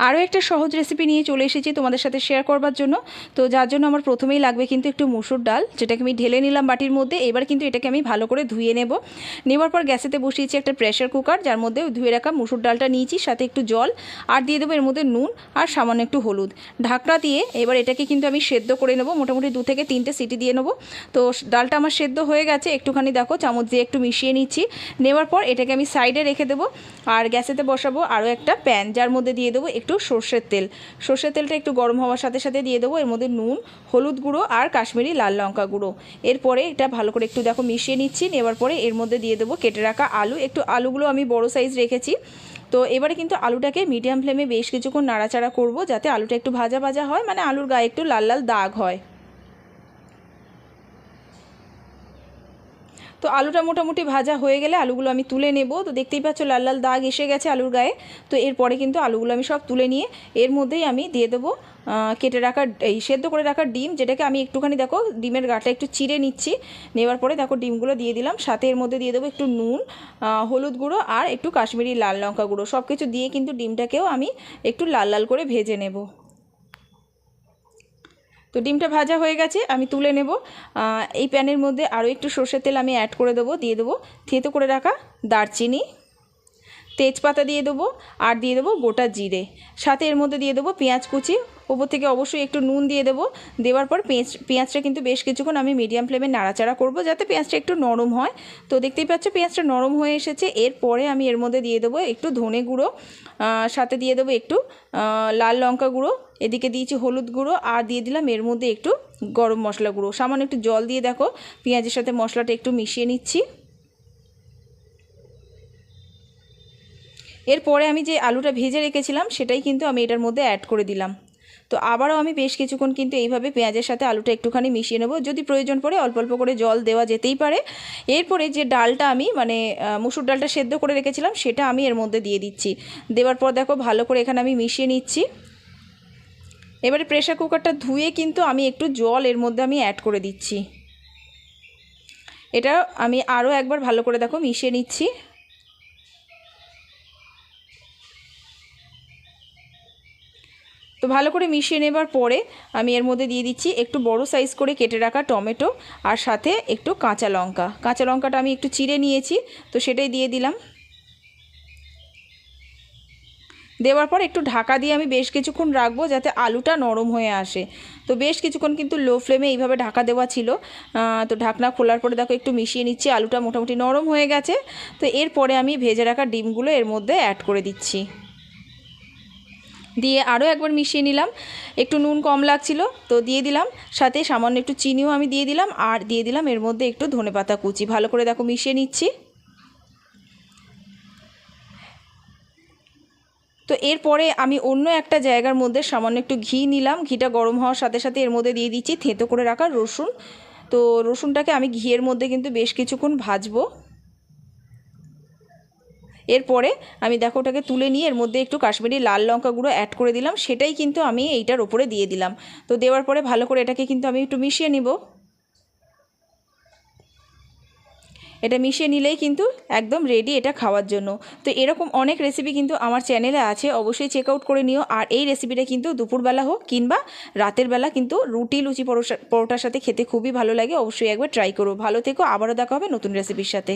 আরও একটা সহজ রেসিপি নিয়ে চলে এসেছি তোমাদের সাথে শেয়ার করবার জন্য। তো যার জন্য আমার প্রথমেই লাগবে কিন্তু একটু মুসুর ডাল, যেটাকে আমি ঢেলে নিলাম বাটির মধ্যে। এবার কিন্তু এটাকে আমি ভালো করে ধুয়ে নেব। নেবার পর গ্যাসেতে বসিয়েছি একটা প্রেশার কুকার যার মধ্যে ধুয়ে রাখা মুসুর ডালটা নিয়েছি, সাথে একটু জল, আর দিয়ে দেবো এর মধ্যে নুন, আর সামান্য একটু হলুদ। ঢাকনা দিয়ে এবার এটাকে কিন্তু আমি সেদ্ধ করে নেব। মোটামুটি দু থেকে তিনটে সিটি দিয়ে নেব। তো ডালটা আমার সেদ্ধ হয়ে গেছে। একটুখানি দেখো, চামচ দিয়ে একটু মিশিয়ে নিচ্ছি। নেওয়ার পর এটাকে আমি সাইডে রেখে দেবো। আর গ্যাসেতে বসাবো আরও একটা প্যান যার মধ্যে দিয়ে দেবো একটু সর্ষের তেল। সর্ষের তেলটা একটু গরম হওয়ার সাথে সাথে দিয়ে দেবো। এর মধ্যে নুন, হলুদ গুঁড়ো আর কাশ্মীরি লাল লঙ্কা গুঁড়ো। এরপরে এটা ভালো করে একটু দেখো মিশিয়ে নিচ্ছি। নেওয়ার পরে এর মধ্যে দিয়ে দেবো কেটে রাখা আলু। একটু আলুগুলো আমি বড় সাইজ রেখেছি। তো এবারে কিন্তু আলুটাকে মিডিয়াম ফ্লেমে বেশ কিছুক্ষণ নাড়াচাড়া করব যাতে আলুটা একটু ভাজা ভাজা হয়। মানে আলুর গায়ে একটু লাল লাল দাগ হয়। তো আলুটা মোটামুটি ভাজা হয়ে গেলে আলুগুলো আমি তুলে নেব। তো দেখতেই পাচ্ছ লাল লাল দাগ এসে গেছে আলুর গায়ে। তো এরপরে কিন্তু আলুগুলো আমি সব তুলে নিয়ে এর মধ্যেই আমি দিয়ে দেবো কেটে রাখা এই সেদ্ধ করে রাখা ডিম, যেটাকে আমি একটুখানি দেখো ডিমের গাটা একটু চিড়ে নিচ্ছি। নেওয়ার পরে দেখো ডিমগুলো দিয়ে দিলাম। সাথে এর মধ্যে দিয়ে দেবো একটু নুন হলুদ গুঁড়ো আর একটু কাশ্মীরি লাল লঙ্কা গুঁড়ো। সব কিছু দিয়ে কিন্তু ডিমটাকেও আমি একটু লাল লাল করে ভেজে নেব। তো ডিমটা ভাজা হয়ে গেছে, আমি তুলে নেব। এই প্যানের মধ্যে আরও একটু সর্ষের তেল আমি অ্যাড করে দেবো, দিয়ে দেবো। থেতো করে রাখা দারচিনি তেজপাতা দিয়ে দেবো আর দিয়ে দেবো গোটা জিরে। সাথে এর মধ্যে দিয়ে দেবো পেঁয়াজ কুচি। ওপর থেকে অবশ্যই একটু নুন দিয়ে দেবো। দেওয়ার পর পেঁয়াজ, পেঁয়াজটা কিন্তু বেশ কিছুক্ষণ আমি মিডিয়াম ফ্লেমে নাড়াচাড়া করব যাতে পেঁয়াজটা একটু নরম হয়। তো দেখতেই পাচ্ছ পেঁয়াজটা নরম হয়ে এসেছে। এরপরে আমি এর মধ্যে দিয়ে দেবো একটু ধনে গুঁড়ো। সাথে দিয়ে দেবো একটু লাল লঙ্কা গুঁড়ো। এদিকে দিয়েছি হলুদ গুঁড়ো। আর দিয়ে দিলাম এর মধ্যে একটু গরম মশলা গুঁড়ো। সামান্য একটু জল দিয়ে দেখো। পেঁয়াজের সাথে মশলাটা একটু মিশিয়ে নিচ্ছি। এরপরে আমি যে আলুটা ভেজে রেখেছিলাম, সেটাই কিন্তু আমি এটার মধ্যে অ্যাড করে দিলাম। তো আবারও আমি বেশ কিছুক্ষণ কিন্তু এইভাবে পেঁয়াজের সাথে আলুটা একটুখানি মিশিয়ে নেব। যদি প্রয়োজন পড়ে অল্প অল্প করে জল দেওয়া যেতেই পারে। এরপরে যে ডালটা আমি মানে মুসুর ডালটা সেদ্ধ করে রেখেছিলাম, সেটা আমি এর মধ্যে দিয়ে দিচ্ছি। দেওয়ার পর দেখো ভালো করে এখানে আমি মিশিয়ে নিচ্ছি। এবারে প্রেশার কুকারটা ধুয়ে কিন্তু আমি একটু জল এর মধ্যে আমি অ্যাড করে দিচ্ছি। এটা আমি আরও একবার ভালো করে দেখো মিশিয়ে নিচ্ছি। ভালো করে মিশিয়ে নেবার পরে আমি এর মধ্যে দিয়ে দিচ্ছি একটু বড় সাইজ করে কেটে রাখা টমেটো আর সাথে একটু কাঁচা লঙ্কা। কাঁচা লঙ্কাটা আমি একটু চিড়ে নিয়েছি, তো সেটাই দিয়ে দিলাম। দেওয়ার পর একটু ঢাকা দিয়ে আমি বেশ কিছুক্ষণ রাখব যাতে আলুটা নরম হয়ে আসে। তো বেশ কিছুক্ষণ কিন্তু লো ফ্লেমে এইভাবে ঢাকা দেওয়া ছিল। তো ঢাকনা খোলার পরে দেখো একটু মিশিয়ে নিচ্ছি, আলুটা মোটামুটি নরম হয়ে গেছে। তো এরপরে আমি ভেজে রাখা ডিমগুলো এর মধ্যে অ্যাড করে দিচ্ছি। দিয়ে আরও একবার মিশিয়ে নিলাম। একটু নুন কম লাগছিল, তো দিয়ে দিলাম। সাথে সামান্য একটু চিনিও আমি দিয়ে দিলাম, আর দিয়ে দিলাম এর মধ্যে একটু ধনেপাতা কুচি। ভালো করে দেখো মিশিয়ে নিচ্ছি। তো এরপরে আমি অন্য একটা জায়গার মধ্যে সামান্য একটু ঘি নিলাম। ঘিটা গরম হওয়ার সাথে সাথে এর মধ্যে দিয়ে দিচ্ছি থেঁতো করে রাখা রসুন। তো রসুনটাকে আমি ঘিয়ের মধ্যে কিন্তু বেশ কিছুক্ষণ ভাজবো। এরপরে আমি দেখো ওটাকে তুলে নিয়ে এর মধ্যে একটু কাশ্মীরি লাল লঙ্কা গুঁড়ো অ্যাড করে দিলাম, সেটাই কিন্তু আমি এইটার ওপরে দিয়ে দিলাম। তো দেওয়ার পরে ভালো করে এটাকে কিন্তু আমি একটু মিশিয়ে নিব। এটা মিশিয়ে নিলেই কিন্তু একদম রেডি এটা খাওয়ার জন্য। তো এরকম অনেক রেসিপি কিন্তু আমার চ্যানেলে আছে, অবশ্যই চেক আউট করে নিও। আর এই রেসিপিটা কিন্তু দুপুরবেলা হোক কিংবা রাতের বেলা কিন্তু রুটি, লুচি পরোটা পরোটার সাথে খেতে খুবই ভালো লাগে। অবশ্যই একবার ট্রাই করো। ভালো থেকো, আবারও দেখা হবে নতুন রেসিপির সাথে।